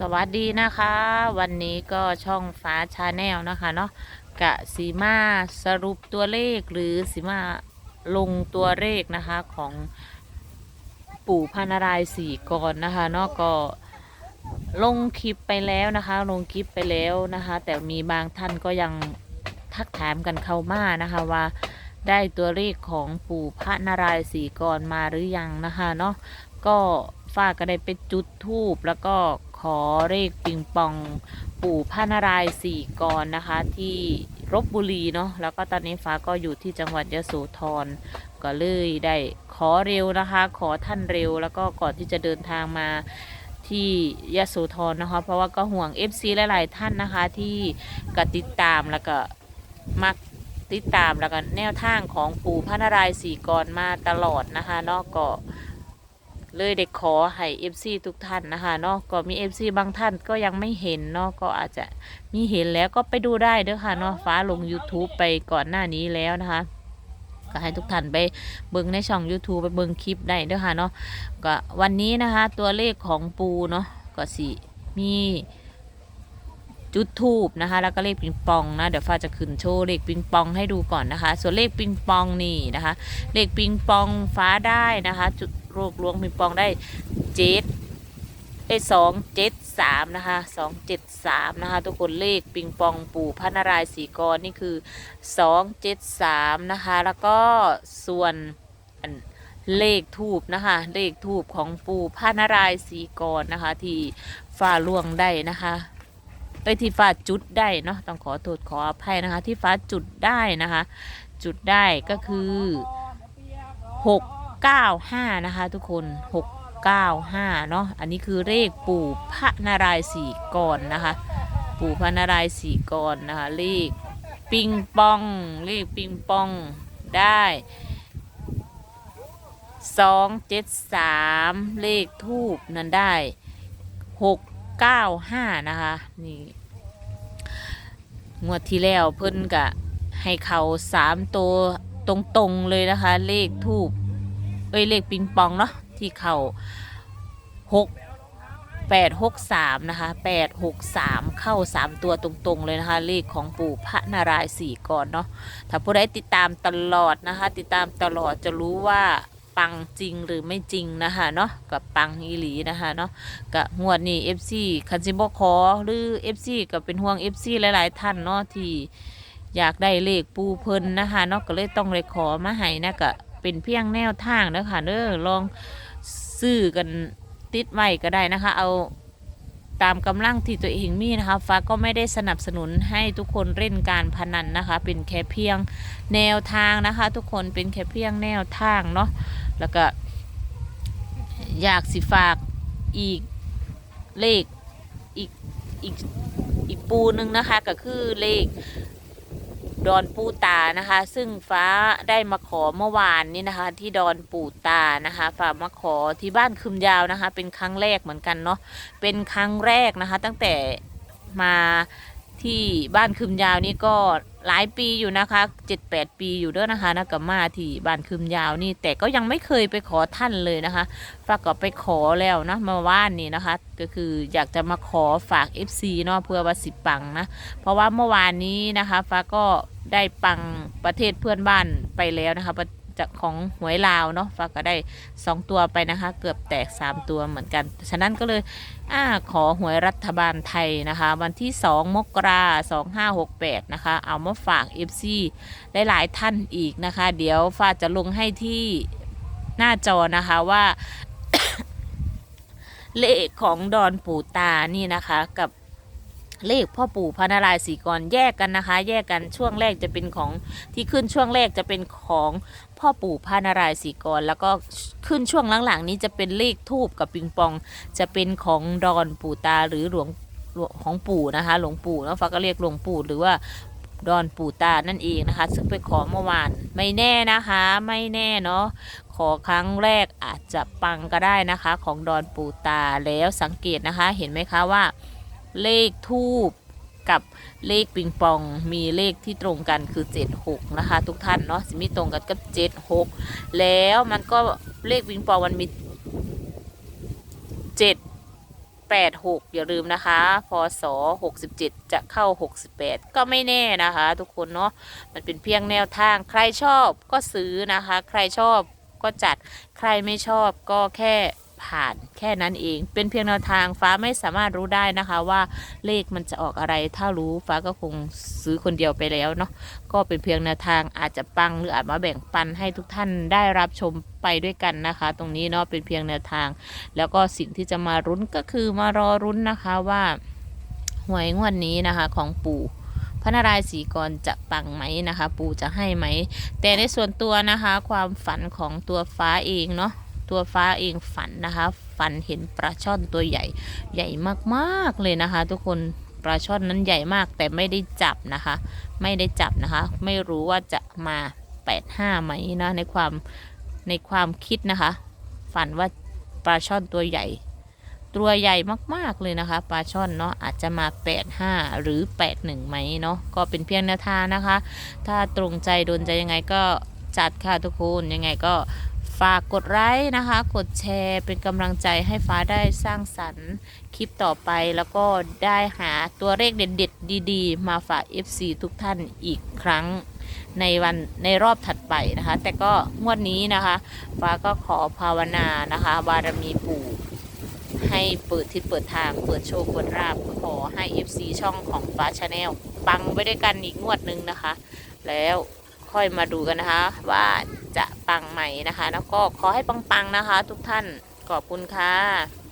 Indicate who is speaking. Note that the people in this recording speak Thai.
Speaker 1: สวัสดีนะคะ วันนี้ก็ช่องฟ้าชาแนลนะคะเนาะกะสีมาสรุปตัวเลขหรือสีมาลงตัวเลขนะคะของปู่พานารายสี่กรนะคะเนาะก็ลงคลิปไปแล้วนะคะ ลงคลิปไปแล้วนะคะ แต่มีบางท่านก็ยังทักถามกันเข้ามานะคะว่าได้ตัวเลขของปู่พระนารายณ์สี่กรมาหรือยังนะคะเนาะก็ฝ้าก็ได้ไปจุดทูบแล้วก็ ขอเลขปิงปองปู่พระนารายณ์สี่กรนะคะ ที่รบบุรีเนาะแล้วก็ตอนนี้ฟ้าก็อยู่ที่จังหวัดยะโสธรก็เลยได้ขอเร็วนะคะ ขอท่านเร็วแล้วก็ก่อนที่จะเดินทางมาที่ยะโสธรนะคะ เพราะว่าก็ห่วง FC หลายๆท่านนะคะ ที่กติดตามแล้วก็มักติดตามแล้วก็แนวทางของปู่พระนารายณ์สี่กรมาตลอดนะคะเนาะก็ เลยได้ขอให้ FC ทุกท่านนะคะเนาะก็มี FC บางท่านก็ยังไม่เห็นเนาะก็อาจจะมีเห็นแล้วก็ไปดูได้เด้อค่ะเนาะฟ้าลง YouTube ไปก่อนหน้านี้แล้วนะคะก็ให้ทุกท่านไปเบิ่งในช่อง YouTube ไปเบิ่งคลิปได้เด้อค่ะเนาะก็วันนี้นะคะตัวเลขของปูเนาะก็สิมีจุดทูบนะคะ แล้วก็เลขปิงปองนะเดี๋ยวฟ้าจะขึ้นโชว์เลขปิงปองให้ดูก่อนนะคะ ส่วนเลขปิงปองนี่นะคะ เลขปิงปองฟ้าได้นะคะจุด รวบรวมปิงปองได้เจ็ดไอ้สองเจ็ดสามนะคะสองเจ็ดสามนะคะทุกคนเลขปิงปองปู่พระนารายณ์สีกรนี่คือสองเจ็ดสามนะคะแล้วก็ส่วนเลขทูบนะคะเลขทูบของปู่พระนารายณ์สีกรนะคะที่ฝ่าล่วงได้นะคะไปที่ฟ้าจุดได้เนาะต้องขอโทษขออภัยนะคะ ที่ฟ้าจุดได้นะคะ จุดได้ก็คือหก 695 นะคะ ทุกคน 695 เนาะอันนี้คือเลขปู่พระนารายณ์สี่กรนะคะ ปู่พระนารายณ์สี่กรนะคะ เลขปิงปอง เลขปิงปองได้273เลขทูบนั้นได้695นะคะนี่งวดที่แล้วเพิ่นกะให้เขาสามตัวตรงๆเลยนะคะ เลขทูบ เอ้ยเลขปิงปองเนาะที่เขาหกแปดหกสามนะคะแปดหกสามเข้าสามตัวตรงๆเลยนะคะ เลขของปู่พระนารายณ์สี่ก่อนเนาะถ้าผู้ใดติดตามตลอดนะคะ ติดตามตลอดจะรู้ว่าปังจริงหรือไม่จริงนะคะเนาะกับปังอีหลีนะคะเนาะกะงวดนี้ FC คันซิบขอหรือ FC ก็เป็นห่วง FC หลายๆท่านเนาะที่อยากได้เลขปูเพิ่นนะคะเนาะก็เลยต้องเลยขอมาให้นะก็ เป็นเพียงแนวทางเด้อค่ะเด้อลองซื้อกันติดไว้ก็ได้นะคะ เอาตามกำลังที่ตัวเองมีนะคะ ฟ้าก็ไม่ได้สนับสนุนให้ทุกคนเล่นการพนันนะคะ เป็นแค่เพียงแนวทางนะคะ ทุกคนเป็นแค่เพียงแนวทางเนาะแล้วก็ อยากสิฝากอีกเลขอีกอีกอีกปูหนึ่งนะคะ ก็คือเลข ดอนปูตานะคะ ซึ่งฟ้าได้มาขอเมื่อวานนี้นะคะ ที่ดอนปูตานะคะฝากมาขอที่บ้านคืมยาวนะคะ เป็นครั้งแรกเหมือนกันเนาะเป็นครั้งแรกนะคะ ตั้งแต่มา ที่บ้านคืมยาวนี่ก็หลายปีอยู่นะคะเจ็ดแปดปีอยู่ด้วยนะคะนะกับมาที่บ้านคืมยาวนี่ แต่ก็ยังไม่เคยไปขอท่านเลยนะคะฝากก็ไปขอแล้วนะเมื่อวานนี้นะคะ ก็คืออยากจะมาขอฝาก FC เนาะเพื่อว่าสิปังนะเพราะว่าเมื่อวานนี้นะคะฟ้าก็ได้ปังประเทศเพื่อนบ้านไปแล้วนะคะ จากของหวยลาวเนาะฟ้าก็ได้ 2 ตัวไปนะคะ เกือบแตก 3 ตัวเหมือนกัน ฉะนั้นก็เลยอ่าขอหวยรัฐบาลไทยนะคะ วันที่ 2 มกราสองห้าหกแปดนะคะ เอามาฝาก FC ได้หลายๆท่านอีกนะคะ เดี๋ยวฟ้าจะลงให้ที่หน้าจอนะคะว่าเลขของดอนปู่ตานี่นะคะกับเลขพ่อปู่พระนารายณ์สีกรแยกกันนะคะ แยกกันช่วงแรกจะเป็นของที่ขึ้นช่วงแรกจะเป็นของ พ่อปู่พระนารายสีกร แล้วก็ขึ้นช่วงหลังๆ นี้จะเป็นเลขทูบกับปิงปอง จะเป็นของดอนปู่ตาหรือหลวงของปู่นะคะ หลวงปู่เนาะฟ้าก็เรียกหลวงปู่หรือว่าดอนปู่ตานั่นเองนะคะ ซึ่งไปขอเมื่อวานไม่แน่นะคะ ไม่แน่เนาะขอครั้งแรกอาจจะปังก็ได้นะคะ ของดอนปู่ตาแล้วสังเกตนะคะ เห็นไหมคะว่า เลขทูบ กับเลขปิงปองมีเลขที่ตรงกันคือ 76 นะคะ ทุกท่านเนาะสิมีตรงกันกับ 76 แล้วมันก็เลขปิงปองมันมี 7 86 อย่าลืมนะคะ พศ 67 จะเข้า 68 ก็ไม่แน่นะคะ ทุกคนเนาะมันเป็นเพียงแนวทางใครชอบก็ซื้อนะคะ ใครชอบก็จัดใครไม่ชอบก็แค่ ผ่านแค่นั้นเอง เป็นเพียงแนวทางฟ้าไม่สามารถรู้ได้นะคะว่าเลขมันจะออกอะไร ถ้ารู้ฟ้าก็คงซื้อคนเดียวไปแล้วเนาะก็เป็นเพียงแนวทางอาจจะปังหรืออาจมาแบ่งปันให้ทุกท่านได้รับชมไปด้วยกันนะคะ ตรงนี้เนาะเป็นเพียงแนวทาง แล้วก็สิ่งที่จะมารุ้นก็คือมารอรุ้นนะคะว่าหวยงวดนี้นะคะของปู่พระนารายณ์ศรีกรจะปังไหมนะคะ ปู่จะให้ไหม แต่ในส่วนตัวนะคะ ความฝันของตัวฟ้าเองเนาะ ตัวฟ้าเองฝันนะคะ ฝันเห็นปลาช่อนตัวใหญ่ใหญ่มากๆเลยนะคะ ทุกคนปลาช่อนนั้นใหญ่มากแต่ไม่ได้จับนะคะ ไม่ได้จับนะคะ ไม่รู้ว่าจะมา 85ไหมนะในความในความคิดนะคะ ฝันว่าปลาช่อนตัวใหญ่ ตัวใหญ่มากๆเลยนะคะปลาช่อนเนาะอาจจะมา 85 หรือ 81ไหมเนาะก็เป็นเพียงแนวทางนะคะ ถ้าตรงใจโดนใจยังไงก็จัดค่ะทุกคนยังไงก็ ฝากกดไลค์นะคะ กดแชร์เป็นกำลังใจให้ฟ้าได้สร้างสรรค์คลิปต่อไป แล้วก็ได้หาตัวเลขเด็ดๆ ดีๆ มาฝาก FC ทุกท่านอีกครั้งในวันในรอบถัดไปนะคะ แต่ก็งวดนี้นะคะ ฟ้าก็ขอภาวนานะคะ บารมีปู่ให้เปิดทิศเปิดทาง เปิดโชคเปิดราบขอให้ FC ช่องของฟ้าชาแนลปังไว้ด้วยกันอีกงวดนึงนะคะ แล้วค่อยมาดูกันนะคะว่าจะ ปังใหม่นะคะ แล้วก็ขอให้ปังๆนะคะ ทุกท่านขอบคุณค่ะ